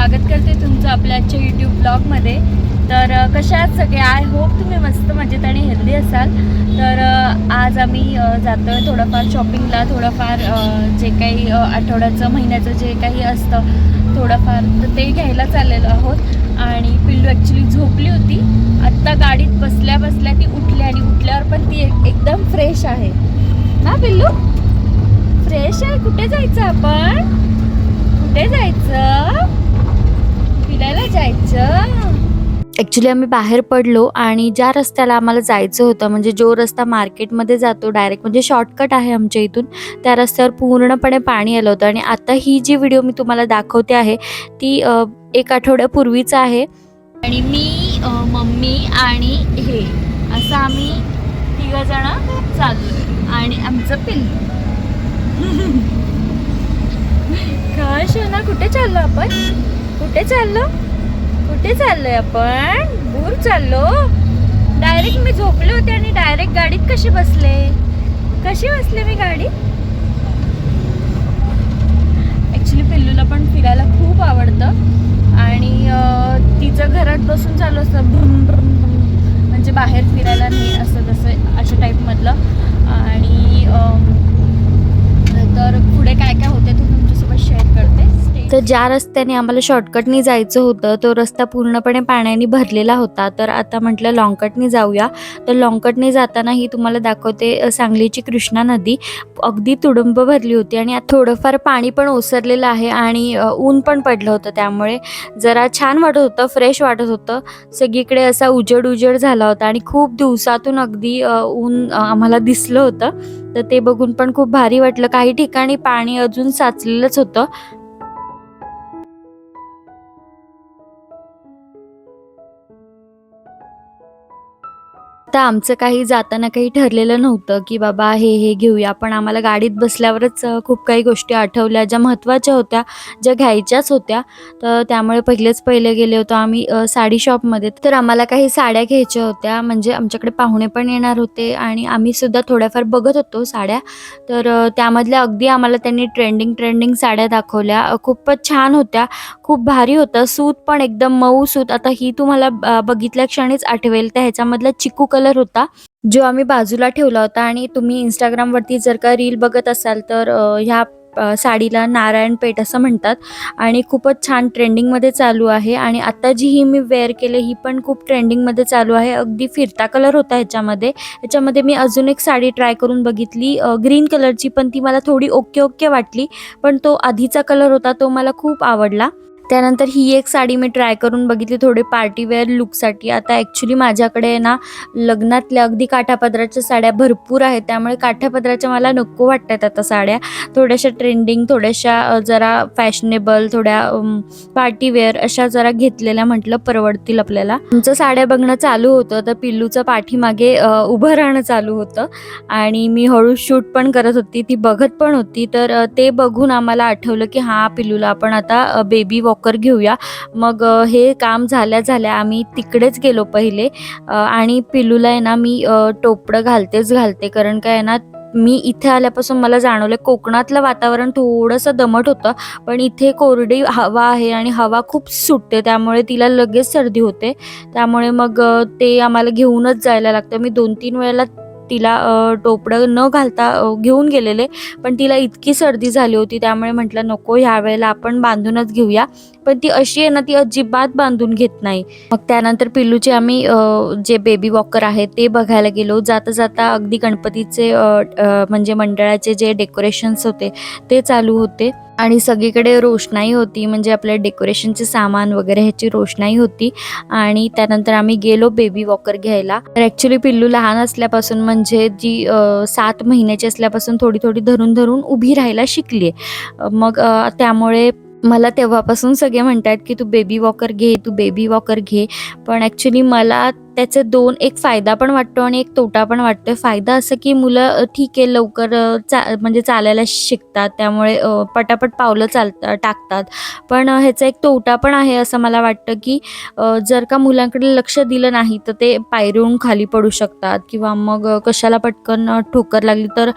स्वागत करते तुमचं आपल्या आजच्या यूट्यूब ब्लॉगमध्ये तर कशा आहात सगळे? आय होप तुम्ही मस्त मजेत आणि हेल्दी असाल. तर आज आम्ही जातो आहे थोडंफार शॉपिंगला थोडंफार जे काही आठवड्याचं महिन्याचं जे काही असतं थोडंफार तर ते घ्यायला चाललेलो आहोत. आणि पिल्लू ॲक्च्युली झोपली होती. आत्ता गाडीत बसल्या बसल्या ती उठली आणि उठल्यावर पण ती एक- एकदम फ्रेश आहे. ना पिल्लू? फ्रेश आहे? कुठे जायचं आपण? कुठे जायचं? फिरायला जायचं. ॲक्च्युली आम्ही बाहेर पडलो आणि ज्या रस्त्याला आम्हाला जायचं होतं म्हणजे जो रस्ता मार्केटमध्ये जातो डायरेक्ट म्हणजे शॉर्टकट आहे आमच्या इथून त्या रस्त्यावर पूर्णपणे पाणी आलं होतं. आणि आता ही जी व्हिडिओ मी तुम्हाला दाखवते आहे ती एक आठवड्यापूर्वीच आहे. आणि मी मम्मी आणि हे असं आम्ही तिघंजणं चाललो आणि आमचं पिल्लू. ना कुठे चाललो आपण? कुठे चाललो? कुठे चाललोय आपण? दूर चाललो. डायरेक्ट मी झोपले होते आणि डायरेक्ट गाडीत कशी बसले? कशी बसले मी गाडी? ॲक्च्युली पिल्लूला पण फिरायला खूप आवडतं. आणि तिचं घरात बसून चालू असतं. म्हणजे बाहेर फिरायला नाही असं तसं अशा टाईपमधलं आणि अं, तर पुढे काय काय होते ते तुमच्यासोबत शेअर करते तर ज्या रस्त्याने आम्हाला शॉर्टकटनी जायचं होतं तो रस्ता पूर्णपणे पाण्याने भरलेला होता. तर आता म्हटलं लॉंगकटने जाऊया. तर लॉंगकटने जाताना ही तुम्हाला दाखवते सांगलीची कृष्णा नदी. अगदी तुडुंब भरली होती आणि थोडंफार पाणी पण ओसरलेलं आहे आणि ऊन पण पडलं होतं त्यामुळे जरा छान वाटत होतं फ्रेश वाटत होतं. सगळीकडे असा उजेड उजेड झाला होता आणि खूप दिवसातून अगदी ऊन आम्हाला दिसलं होतं. तर ते बघून पण खूप भारी वाटलं. काही ठिकाणी पाणी अजून साचलेलंच होतं. तर आमचं काही जाताना काही ठरलेलं नव्हतं की बाबा हे हे घेऊया. पण आम्हाला गाडीत बसल्यावरच खूप काही गोष्टी आठवल्या ज्या महत्त्वाच्या होत्या ज्या घ्यायच्याच होत्या. तर त्यामुळे पहिलेच पहिले गेले होतो आम्ही साडी शॉपमध्ये. तर आम्हाला काही साड्या घ्यायच्या होत्या म्हणजे आमच्याकडे पाहुणे पण येणार होते आणि आम्ही सुद्धा थोड्याफार बघत होतो साड्या. तर त्यामधल्या अगदी आम्हाला त्यांनी ट्रेंडिंग ट्रेंडिंग साड्या दाखवल्या. खूपच छान होत्या. खूप भारी होतं. सूत पण एकदम मऊ सूत. आता ही तुम्हाला बघितल्या क्षणीच आठवेल. तर ह्याच्यामधला चिकू कलर कलर होता जो आम्ही बाजूला ठेवला होता. आणि तुम्ही इंस्टाग्रामवरती जर का रील बघत असाल तर ह्या साडीला नारायण पेठ असं म्हणतात. आणि खूपच छान ट्रेंडिंगमध्ये चालू आहे. आणि आता जी ही मी वेअर केले ही पण खूप ट्रेंडिंगमध्ये चालू आहे. अगदी फिरता कलर होता ह्याच्यामध्ये. ह्याच्यामध्ये मी अजून एक साडी ट्राय करून बघितली. ग्रीन कलरची पण ती मला थोडी ओके ओके वाटली. पण तो आधीचा कलर होता तो मला खूप आवडला. त्यानंतर ही एक साडी मी ट्राय करून बघितली थोडी पार्टीवेअर लुकसाठी आता ॲक्च्युली माझ्याकडे आहे ना लग्नातल्या अगदी काठापदराच्या साड्या भरपूर आहेत. त्यामुळे काठापदराच्या मला नको वाटतात आता साड्या. थोड्याशा ट्रेंडिंग थोड्याशा जरा फॅशनेबल थोड्या पार्टीवेअर अशा जरा घेतलेल्या म्हटलं परवडतील आपल्याला. तुमचं साड्या बघणं चालू होतं तर पिल्लूचं पाठीमागे उभं राहणं चालू होतं. आणि मी हळू शूट पण करत होती ती बघत पण होती. तर ते बघून आम्हाला आठवलं की हा पिल्लूला आपण आता बेबी वॉक लॉकर घेऊया. मग हे काम झाल्या झाल्या आम्ही तिकडेच गेलो पहिले. आणि पिलूला आहे ना मी टोपडं घालतेच घालते. कारण काय आहे ना मी इथे आल्यापासून मला जाणवलं कोकणातलं वातावरण थोडंसं दमट होतं. पण इथे कोरडी हवा आहे आणि हवा खूप सुटते. त्यामुळे तिला लगेच सर्दी होते. त्यामुळे मग ते आम्हाला घेऊनच जायला लागतं. मी दोन तीन वेळेला तिला टोपडं न घालता घेऊन गेलेले. पण तिला इतकी सर्दी झाली होती त्यामुळे म्हटलं नको ह्या वेळेला आपण बांधूनच घेऊया. पण ती अशी आहे ना ती अजिबात बांधून घेत नाही. मग त्यानंतर पिल्लूचे आम्ही जे बेबी वॉकर आहे ते बघायला गेलो. जाता जाता अगदी गणपतीचे म्हणजे मंडळाचे जे डेकोरेशन्स होते ते चालू होते. आणि सगळीकडे रोषणाई होती म्हणजे आपल्या डेकोरेशनचे सामान वगैरे ह्याची रोषणाई होती. आणि त्यानंतर आम्ही गेलो बेबी वॉकर घ्यायला. तर ॲक्च्युली पिल्लू लहान असल्यापासून म्हणजे जी सात महिन्याची असल्यापासून थोडी थोडी धरून धरून उभी राहायला शिकली मग त्यामुळे मला तेव्हापासून सगळे म्हणतात की तू बेबी वॉकर घे तू बेबी वॉकर घे. पण ॲक्च्युली मला त्याचे दोन एक फायदा पण वाटतो आणि एक तोटा पण वाटतो फायदा असं की मुलं ठीक आहे लवकर चा म्हणजे चालायला शिकतात. त्यामुळे पटापट पावलं चालतात टाकतात. पण ह्याचा एक तोटा पण आहे असं मला वाटतं की जर का मुलांकडे लक्ष दिलं नाही तर ते पायरून खाली पडू शकतात. किंवा मग कशाला पटकन ठोकर लागली तर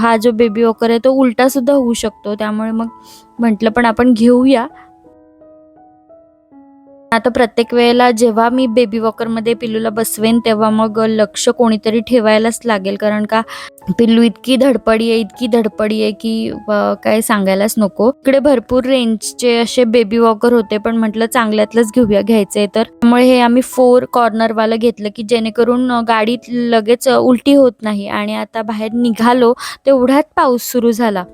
हा जो बेबी वॉकर आहे तो उलटासुद्धा होऊ शकतो. त्यामुळे मग म्हटलं पण आपण घेऊया. आता प्रत्येक वेळेला जेव्हा मी बेबी वॉकरमध्ये पिल्लूला बसवेन तेव्हा मग लक्ष कोणीतरी ठेवायलाच लागेल. कारण का पिल्लू इतकी धडपडी आहे इतकी धडपडी आहे की काय सांगायलाच नको. इकडे भरपूर रेंजचे असे बेबी वॉकर होते पण म्हटलं चांगल्यातलंच घेऊया घ्यायचंय तर. त्यामुळे हे आम्ही फोर कॉर्नरवालं घेतलं की जेणेकरून गाडीत लगेच उलटी होत नाही. आणि आता बाहेर निघालो तेवढ्यात पाऊस सुरू झाला.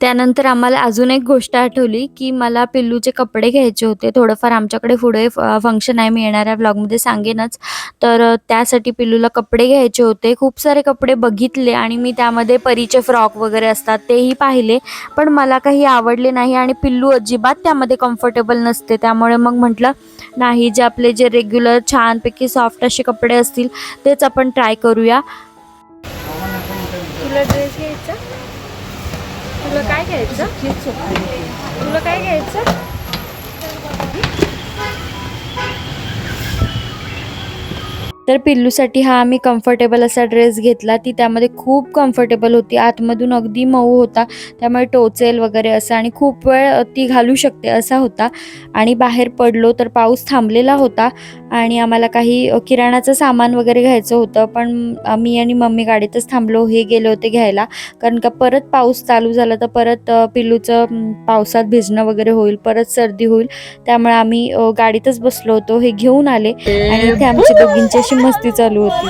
त्यानंतर आम्हाला अजून एक गोष्ट आठवली की मला पिल्लूचे कपडे घ्यायचे होते. थोडंफार आमच्याकडे पुढे फंक्शन आहे. मी येणाऱ्या व्लॉगमध्ये सांगेनच. तर त्यासाठी पिल्लूला कपडे घ्यायचे होते. खूप सारे कपडे बघितले आणि मी त्यामध्ये परीचे फ्रॉक वगैरे असतात तेही पाहिले. पण मला काही आवडले नाही आणि पिल्लू अजिबात त्यामध्ये कम्फर्टेबल नसते. त्यामुळे मग म्हटलं नाही जे आपले जे रेग्युलर छानपैकी सॉफ्ट असे कपडे असतील तेच आपण ट्राय करूया. तुला ड्रेस घ्यायचा? तुला काय घ्यायचं? तुला काय घ्यायचं? तर पिल्लूसाठी हा आम्ही कम्फर्टेबल असा ड्रेस घेतला. ती त्यामध्ये खूप कम्फर्टेबल होती. आतमधून अगदी मऊ होता. त्यामुळे टोचेल वगैरे असं आणि खूप वेळ ती घालू शकते असा होता. आणि बाहेर पडलो तर पाऊस थांबलेला होता. आणि आम्हाला काही किराणाचं सामान वगैरे घ्यायचं होतं. पण मी आणि मम्मी गाडीतच थांबलो हे गेले होते घ्यायला. कारण का परत पाऊस चालू झाला तर परत पिल्लूचं पावसात भिजणं वगैरे होईल. परत सर्दी होईल. त्यामुळे आम्ही गाडीतच बसलो होतो. हे घेऊन आले. आणि इथे आमच्या दोघींची अशी मस्ती चालू होती.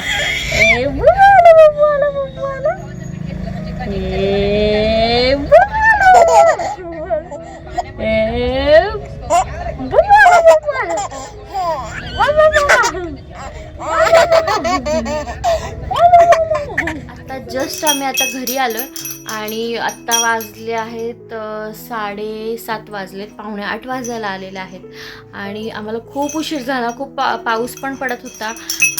आता जस्ट आम्ही आता घरी आलो आणि आत्ता वाजले आहेत साडेसात वाजलेत पावणे आठ वाजायला आलेले आहेत. आणि आम्हाला खूप उशीर झाला खूप पा पाऊस पण पडत होता.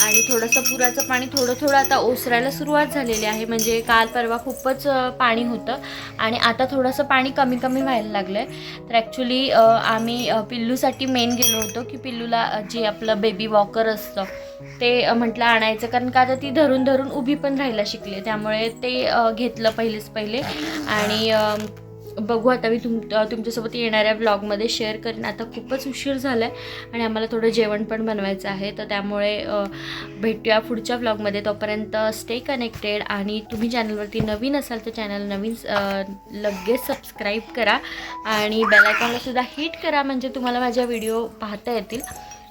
आणि थोडंसं पुराचं पाणी थोडं थोडं आता ओसरायला सुरुवात झालेली आहे. म्हणजे काल परवा खूपच पाणी होतं. आणि आता थोडंसं पाणी कमी कमी व्हायला लागलं आहे तर ॲक्च्युली आम्ही पिल्लूसाठी मेन गेलो होतो की पिल्लूला जे आपलं बेबी वॉकर असतं ते म्हटलं आणायचं. कारण का आता ती धरून धरून उभी पण राहायला शिकली. त्यामुळे ते घेतलं पहिलेच पहिले. आणि बघू आता मी तुम तुमच्यासोबत येणाऱ्या व्लॉगमध्ये शेअर करेन. आता खूपच उशीर झाला आहे आणि आम्हाला थोडं जेवण पण बनवायचं आहे. तर त्यामुळे भेटूया पुढच्या व्लॉगमध्ये. तोपर्यंत स्टे कनेक्टेड आणि तुम्ही चॅनलवरती नवीन असाल तर चॅनल नवीन लगेच सबस्क्राईब करा. आणि बेलायकॉनला सुद्धा हिट करा. म्हणजे तुम्हाला माझ्या व्हिडिओ पाहता येतील.